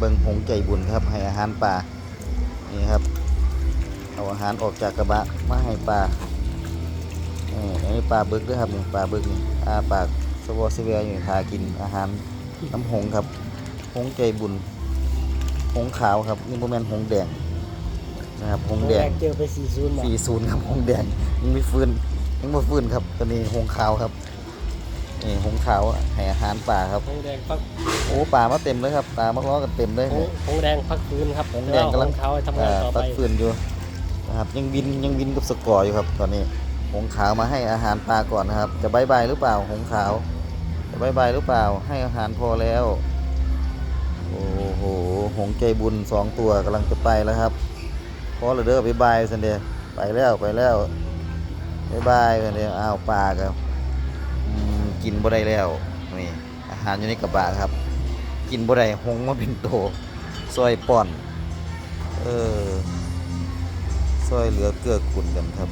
เบิ่งหงใจบุญครับ ให้อาหารปลานี่ครับ เอาอาหารออกจากกระบะมาให้ปลานี่อันนี้ปลาบึกด้วยครับนี่ปลาบึกนี่อาปากสวอสเวียอยู่ทากินอาหารน้ำหงครับ หงใจบุญ หงขาวครับนี่โมเมนหงแดงนะครับหงแดงเจอไปสี่ศูนย์มาสี่ศูนย์ครับหงแดงยังไม่ฟื้นยังไม่ฟื้นครับตัวนี้หงขาวครับ นี่หงขาวให้อาหารปลาครับ หงแดงพักโอ้ปลามาเต็มเลยครับปลามาล้อกันเต็มเลยหงหงแดงพักฟื้นครับหงแดงกำลังเขาทำงานต่อตัไปดฟืนอยู่นะครับยังวินยังวินกับสกอร์อยู่ครับ ตอนนี้หงขาวมาให้อาหารปลาก่อนนะครับ จะบายบายหรือเปล่าหงขาว จะบายบายหรือเปล่า ให้อาหารพอแล้วโอ้โหหงใจบุญสองตัวกำลังจะไปแล้วครับพอเลยเด้อบายบายสันเดียไปแล้วไปแล้วบายบายสันเดียอ้าวปลาครับอืม กินบ่ได้แล้วนี่อาหารอยู่ในกระบะครับ กินบ่ได้หงมาเป็นโตซอยป่อน เออซอยเหลือเกื้อกูลกันครับ